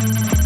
you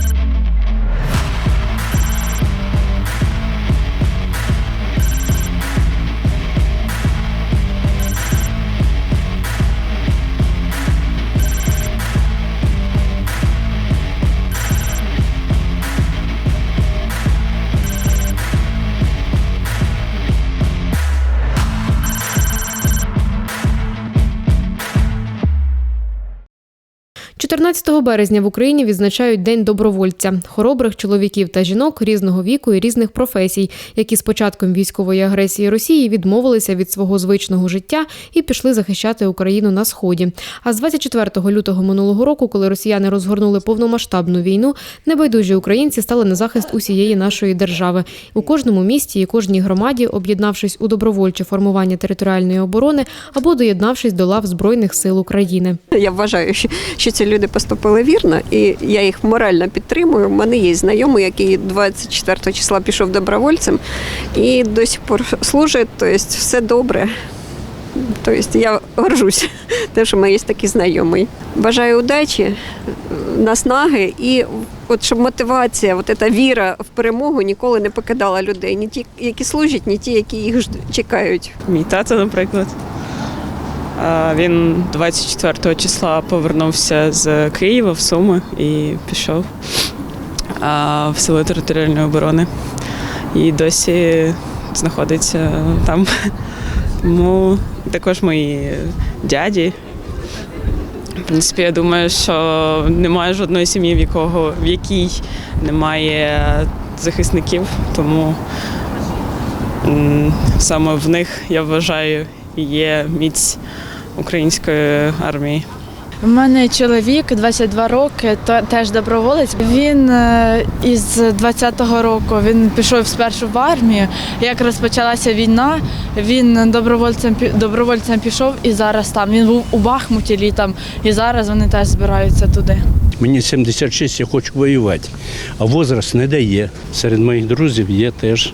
– 14 березня в Україні відзначають День добровольця, хоробрих чоловіків та жінок різного віку і різних професій, які з початком військової агресії Росії відмовилися від свого звичного життя і пішли захищати Україну на сході. А з 24 лютого минулого року, коли росіяни розгорнули повномасштабну війну, небайдужі українці стали на захист усієї нашої держави. У кожному місті і кожній громаді, об'єднавшись у добровольче формування територіальної оборони або доєднавшись до лав збройних сил України. Я вважаю, що ці люди поступили вірно, і я їх морально підтримую. У мене є знайомий, який 24 числа пішов добровольцем і до сих пор служить, тобто все добре. Тобто я горжусь, те, що мене є такий знайомий. Бажаю удачі, наснаги і от щоб мотивація, от ця віра в перемогу ніколи не покидала людей. Ні ті, які служать, ні ті, які їх чекають. Мій тато, наприклад. Він 24 числа повернувся з Києва в Суми і пішов в сили територіальної оборони. І досі знаходиться там. Тому також мої дяді. В принципі, я думаю, що немає жодної сім'ї, в якого в якій немає захисників. Тому Саме в них, я вважаю, є міць української армії. У мене чоловік 22 роки, то теж доброволець. Він е, із 20-го року він пішов спершу в армію. Як розпочалася війна, він добровольцем добровольцем пішов і зараз там. Він був у Бахмуті літом, і зараз вони теж збираються туди. Мені 76, я хочу воювати, а возраст не дає. Серед моїх друзів є теж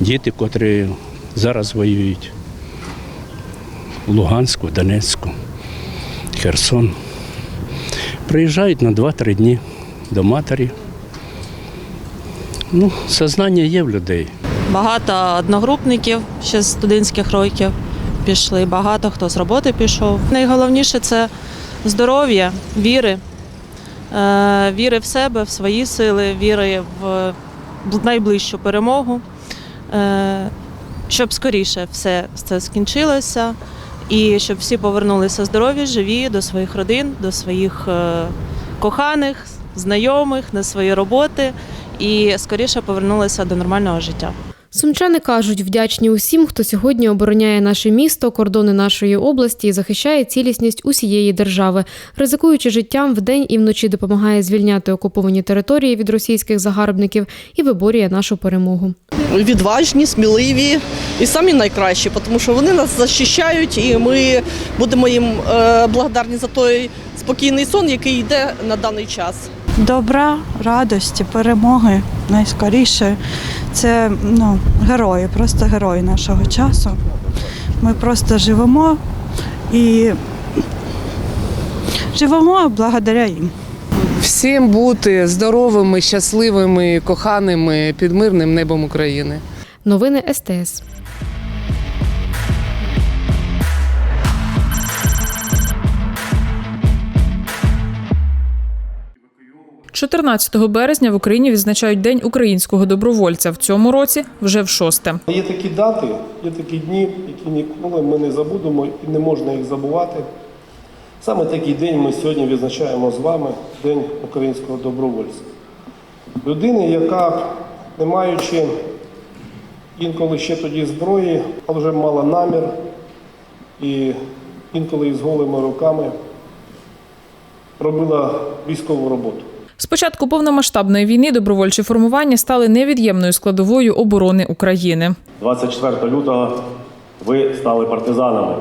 діти, котрі зараз воюють. Луганську, Донецьку, Херсон. Приїжджають на 2-3 дні до матері. Ну, сознання є в людей. Багато одногрупників ще з студентських років пішли, багато хто з роботи пішов. Найголовніше це здоров'я, віри, Е, віри в себе, в свої сили, віри в найближчу перемогу, Е, щоб скоріше все це скінчилося і щоб всі повернулися здорові, живі до своїх родин, до своїх е, коханих, знайомих, на свої роботи і скоріше повернулися до нормального життя. Сумчани кажуть, вдячні усім, хто сьогодні обороняє наше місто, кордони нашої області і захищає цілісність усієї держави, ризикуючи життям вдень і вночі допомагає звільняти окуповані території від російських загарбників і виборює нашу перемогу. Відважні, сміливі і самі найкращі, тому що вони нас захищають, і ми будемо їм е, благодарні за той спокійний сон, який йде на даний час. добра, радості, перемоги найскоріше. Це ну, герої, просто герої нашого часу. Ми просто живемо і живемо благодаря їм. Всім бути здоровими, щасливими, коханими під мирним небом України. Новини СТС. 14 березня в Україні відзначають День українського добровольця. В цьому році вже в шосте. Є такі дати, є такі дні, які ніколи ми не забудемо і не можна їх забувати. Саме такий день ми сьогодні відзначаємо з вами День українського добровольця. Людини, яка, не маючи інколи ще тоді зброї, а вже мала намір і інколи із голими руками робила військову роботу. З початку повномасштабної війни добровольчі формування стали невід'ємною складовою оборони України. 24 лютого ви стали партизанами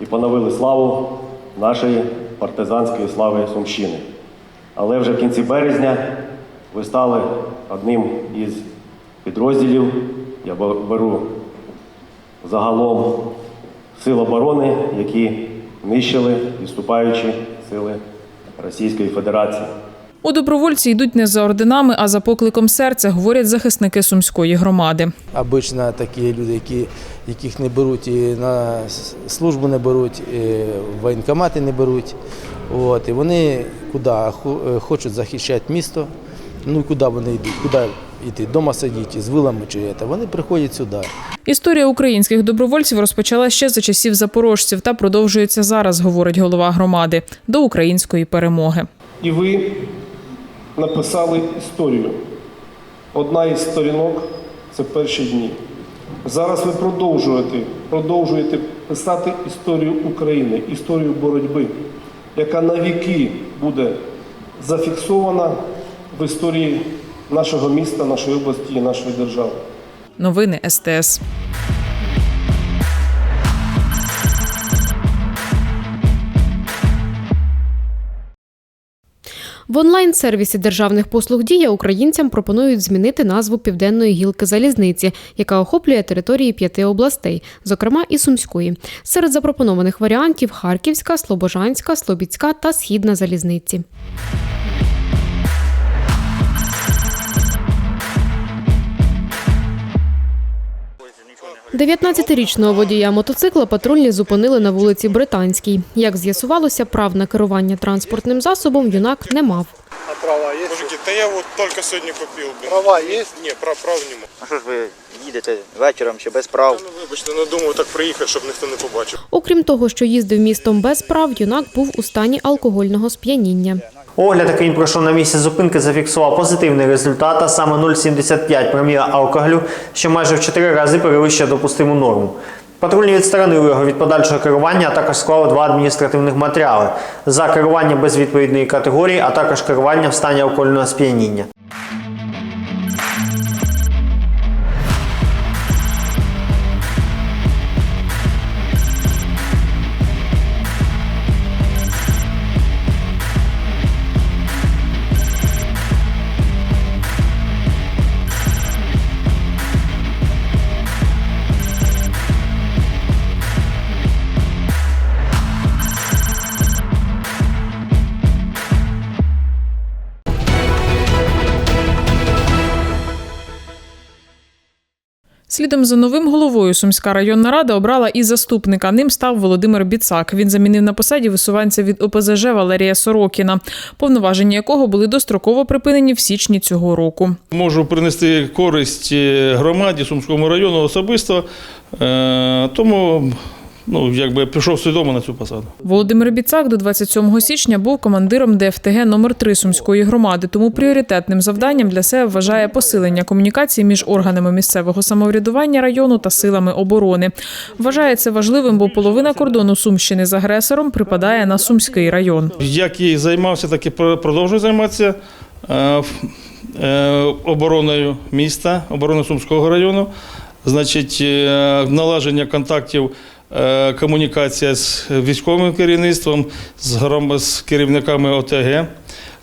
і поновили славу нашої партизанської слави Сумщини. Але вже в кінці березня ви стали одним із підрозділів, я беру загалом сил оборони, які нищили відступаючі сили Російської Федерації. У добровольці йдуть не за орденами, а за покликом серця, говорять захисники сумської громади. Обично такі люди, які, яких не беруть і на службу не беруть, і в воєнкомати не беруть. От, і вони куди е, хочуть захищати місто. Ну і куди вони йдуть? Куди йти? Дома сидіти з вилами чи це? Вони приходять сюди. Історія українських добровольців розпочала ще за часів запорожців та продовжується зараз, говорить голова громади, до української перемоги. І ви написали історію. Одна із сторінок це перші дні. Зараз ви продовжуєте, продовжуєте писати історію України, історію боротьби, яка навіки буде зафіксована в історії нашого міста, нашої області і нашої держави. Новини СТС. В онлайн-сервісі державних послуг Дія українцям пропонують змінити назву південної гілки залізниці, яка охоплює території п'яти областей, зокрема і Сумської. Серед запропонованих варіантів Харківська, Слобожанська, Слобідська та Східна залізниці. 19-річного водія мотоцикла патрульні зупинили на вулиці Британській. Як з'ясувалося, прав на керування транспортним засобом юнак не мав. Мужики, да я вот только сегодня купил. Блин. Права есть? Не, прав, прав нема. А що ж ви їдете вечором ще без прав? Ну, вибачте, не думав так приїхати, щоб ніхто не побачив. Окрім того, що їздив містом без прав, юнак був у стані алкогольного сп'яніння. Огляд, який пройшов на місці зупинки, зафіксував позитивний результат, а саме 0,75 проміла алкоголю, що майже в 4 рази перевищує допустиму норму. Патрульні відсторонили його від подальшого керування, а також склали два адміністративних матеріали за керування без відповідної категорії, а також керування в стані алкогольного сп'яніння. Слідом за новим головою Сумська районна рада обрала і заступника. Ним став Володимир Біцак. Він замінив на посаді висуванця від ОПЗЖ Валерія Сорокіна, повноваження якого були достроково припинені в січні цього року. Можу принести користь е, громаді Сумському району особисто, е, тому ну, якби пішов свідомо на цю посаду. Володимир Біцак до 27 січня був командиром ДФТГ номер 3 Сумської громади. Тому пріоритетним завданням для себе вважає посилення комунікації між органами місцевого самоврядування району та силами оборони. Вважає це важливим, бо половина кордону Сумщини з агресором припадає на Сумський район. Як і займався, так і про- продовжую займатися е, е, обороною міста, обороною Сумського району. Значить, е, контактів, е, комунікація з військовим керівництвом, з, керівниками ОТГ.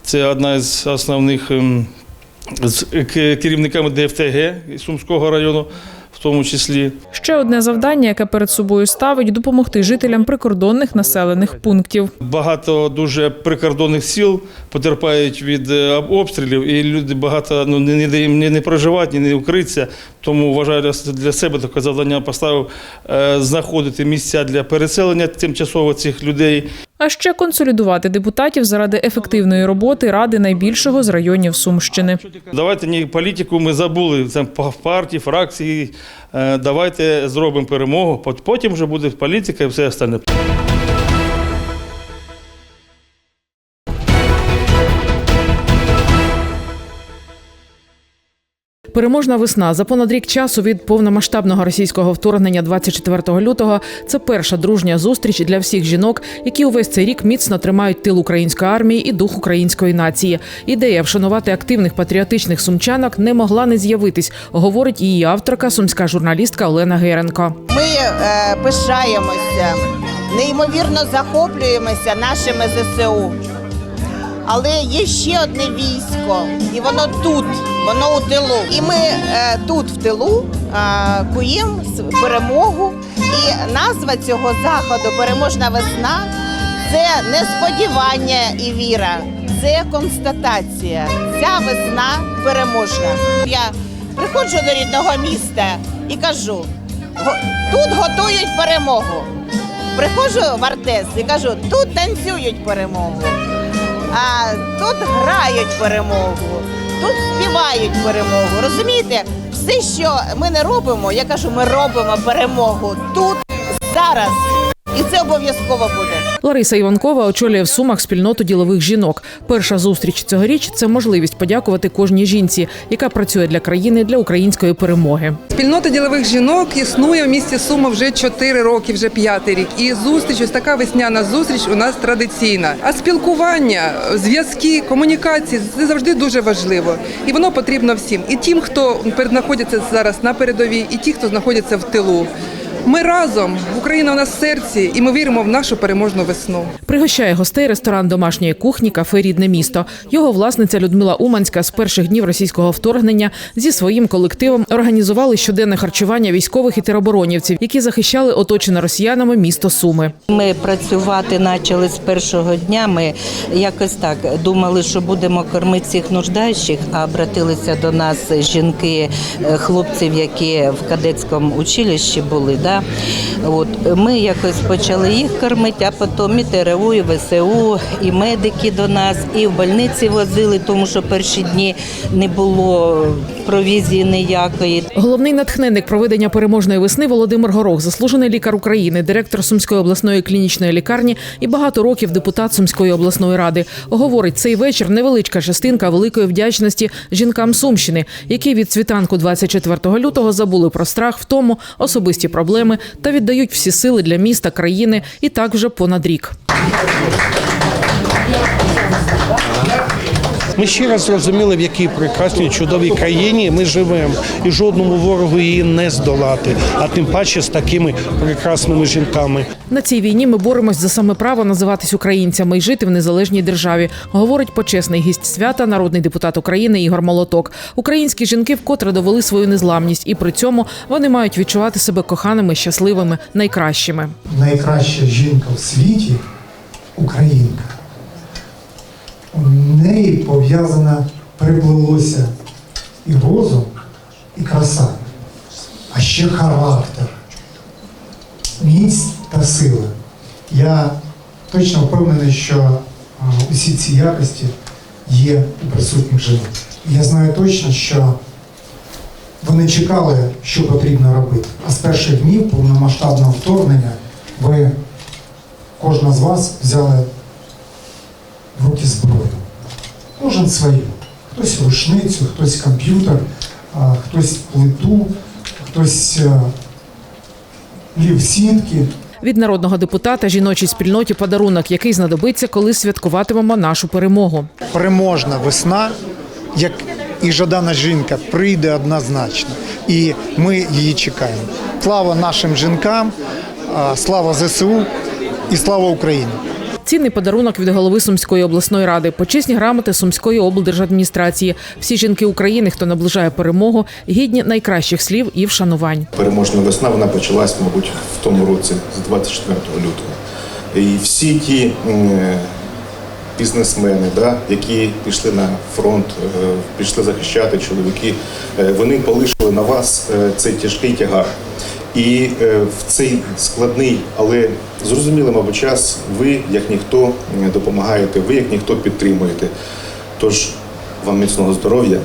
Це одна з основних ем, з керівниками ДФТГ Сумського району, тому числі. Ще одне завдання, яке перед собою ставить допомогти жителям прикордонних населених пунктів. Багато дуже прикордонних сіл потерпають від е, обстрілів, і люди багато ну, не, не, не, не проживають, ні не укритися. Тому вважаю для, для себе таке завдання поставив е, знаходити місця для переселення тимчасово цих людей. А ще консолідувати депутатів заради ефективної роботи ради найбільшого з районів Сумщини. Давайте ні політику ми забули це па- партії, фракції. Е, давайте зробимо перемогу. пот- Потім вже буде політика і все остальне. Переможна весна за понад рік часу від повномасштабного російського вторгнення 24 лютого. Це перша дружня зустріч для всіх жінок, які увесь цей рік міцно тримають тил української армії і дух української нації. Ідея вшанувати активних патріотичних сумчанок не могла не з'явитись, говорить її авторка, сумська журналістка Олена Геренко. Ми е, пишаємося, неймовірно захоплюємося нашими ЗСУ. Але є ще одне військо, і воно тут, воно у тилу. І ми е, тут в тилу е, куємо перемогу. І назва цього заходу Переможна весна це не сподівання і віра, це констатація. Ця весна переможна. Я приходжу до рідного міста і кажу: «Го- тут готують перемогу. Приходжу в Артес і кажу, тут танцюють перемогу, а тут грають перемогу, тут співають перемогу. Розумієте, все, що ми не робимо, я кажу, ми робимо перемогу тут, зараз. І це обов'язково буде. Лариса Іванкова очолює в Сумах спільноту ділових жінок. Перша зустріч цьогоріч це можливість подякувати кожній жінці, яка працює для країни для української перемоги. Спільнота ділових жінок існує в місті Сума вже 4 роки, вже п'ятий рік. І зустріч, ось така весняна зустріч у нас традиційна. А спілкування, зв'язки, комунікації це завжди дуже важливо. І воно потрібно всім. І тим, хто знаходиться зараз на передовій, і ті, хто знаходиться в тилу. Ми разом, Україна у нас в серці, і ми віримо в нашу переможну весну. Пригощає гостей ресторан домашньої кухні кафе Рідне місто. Його власниця Людмила Уманська з перших днів російського вторгнення зі своїм колективом організували щоденне харчування військових і тероборонівців, які захищали оточене росіянами місто Суми. Ми працювати почали з першого дня. Ми якось так думали, що будемо кормити всіх нуждаючих, а обратилися до нас жінки, е, хлопців, які в кадетському училищі були. Да? От, ми якось почали їх кормити, а потім і ТРУ, і ВСУ, і медики до нас, і в больниці возили, тому що перші дні не було провізії ніякої. Головний натхненник проведення переможної весни Володимир Горох, заслужений лікар України, директор Сумської обласної клінічної лікарні і багато років депутат Сумської обласної ради. Говорить, цей вечір невеличка частинка великої вдячності жінкам Сумщини, які від світанку 24 лютого забули про страх, втому, особисті проблеми та віддають всі сили для міста, країни і так вже понад рік. Ми ще раз зрозуміли, в якій прекрасній чудовій країні ми живемо, і жодному ворогу її не здолати, а тим паче з такими прекрасними жінками. На цій війні ми боремось за саме право називатись українцями і жити в незалежній державі. Говорить почесний гість свята, народний депутат України Ігор Молоток. Українські жінки вкотре довели свою незламність, і при цьому вони мають відчувати себе коханими, щасливими, найкращими. найкраща жінка в світі українка. У неї пов'язана приплилося і розум, і краса, а ще характер, міць та сила. Я точно впевнений, що усі ці якості є у присутніх жінок. Я знаю точно, що вони чекали, що потрібно робити. А з перших днів повномасштабного вторгнення ви, кожна з вас, взяли в руки зброю. Кожен свою. Хтось рушницю, хтось комп'ютер, хтось плиту, хтось е, лів сітки. Від народного депутата жіночій спільноті подарунок, який знадобиться, коли святкуватимемо нашу перемогу. Переможна весна, як і жадана жінка, прийде однозначно. І ми її чекаємо. Слава нашим жінкам, слава ЗСУ і слава Україні! Цінний подарунок від голови Сумської обласної ради, почесні грамоти Сумської облдержадміністрації. Всі жінки України, хто наближає перемогу, гідні найкращих слів і вшанувань. Переможна весна вона почалась, мабуть, в тому році, з 24 лютого. І всі ті бізнесмени, да, які пішли на фронт, е, пішли захищати чоловіки, е, вони полишили на вас е, цей тяжкий тягар. І е, в цей складний, але зрозумілий, мабуть, час ви, як ніхто, допомагаєте, ви, як ніхто, підтримуєте. Тож вам міцного здоров'я,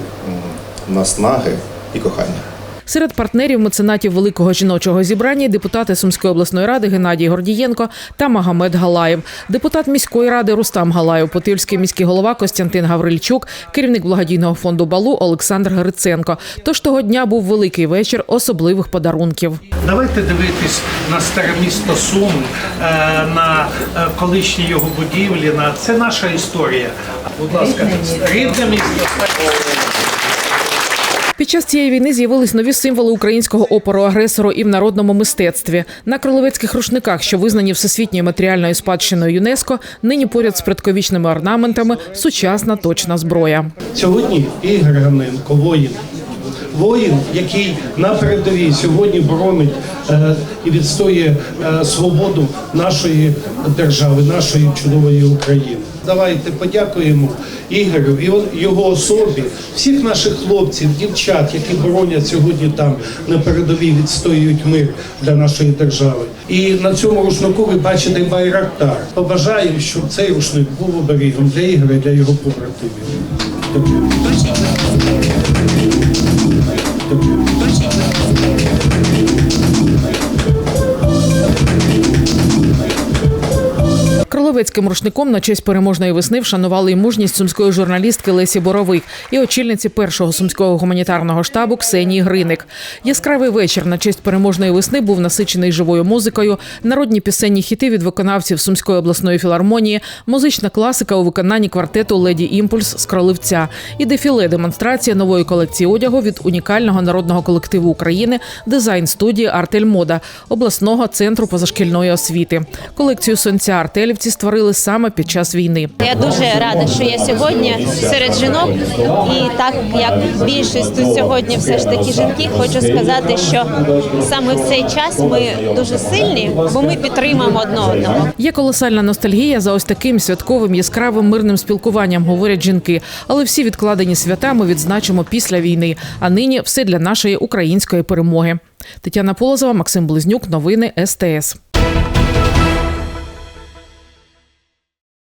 наснаги і кохання. Серед партнерів меценатів великого жіночого зібрання депутати Сумської обласної ради Геннадій Гордієнко та Магомед Галаєв, депутат міської ради Рустам Галаєв, Потильський міський голова Костянтин Гаврильчук, керівник благодійного фонду Балу Олександр Гриценко. Тож того дня був великий вечір особливих подарунків. Давайте дивитись на старе місто Сум, е, на е, колишні його будівлі. На це наша історія. Будь ласка, рідне місто. Під час цієї війни з'явились нові символи українського опору агресору і в народному мистецтві. На кролевецьких рушниках, що визнані всесвітньою матеріальною спадщиною ЮНЕСКО, нині поряд з предковічними орнаментами сучасна точна зброя. Сьогодні Ігор Ганенко, воїн, воїн, який на передовій сьогодні боронить е, і відстоює е, свободу нашої держави, нашої чудової України. Давайте подякуємо Ігорю і його особі, всіх наших хлопців, дівчат, які боронять сьогодні там на передовій, відстоюють мир для нашої держави. І на цьому рушнику ви бачите байрактар. Побажаємо, щоб цей рушник був оберігом для Ігоря і для його побратимів. Дякую. Кроловецьким рушником на честь переможної весни вшанували й мужність сумської журналістки Лесі Боровик і очільниці першого сумського гуманітарного штабу Ксенії Гриник. Яскравий вечір на честь переможної весни був насичений живою музикою, народні пісенні хіти від виконавців Сумської обласної філармонії, музична класика у виконанні квартету Леді Імпульс з Кролевця і дефіле демонстрація нової колекції одягу від унікального народного колективу України дизайн студії Артель Мода обласного центру позашкільної освіти. Колекцію сонця артелівці створили саме під час війни. Я дуже рада, що я сьогодні серед жінок, і так як більшість тут сьогодні все ж таки жінки, хочу сказати, що саме в цей час ми дуже сильні, бо ми підтримуємо одне одного. Є колосальна ностальгія за ось таким святковим яскравим мирним спілкуванням, говорять жінки. Але всі відкладені свята ми відзначимо після війни. А нині все для нашої української перемоги. Тетяна Полозова, Максим Близнюк, новини СТС.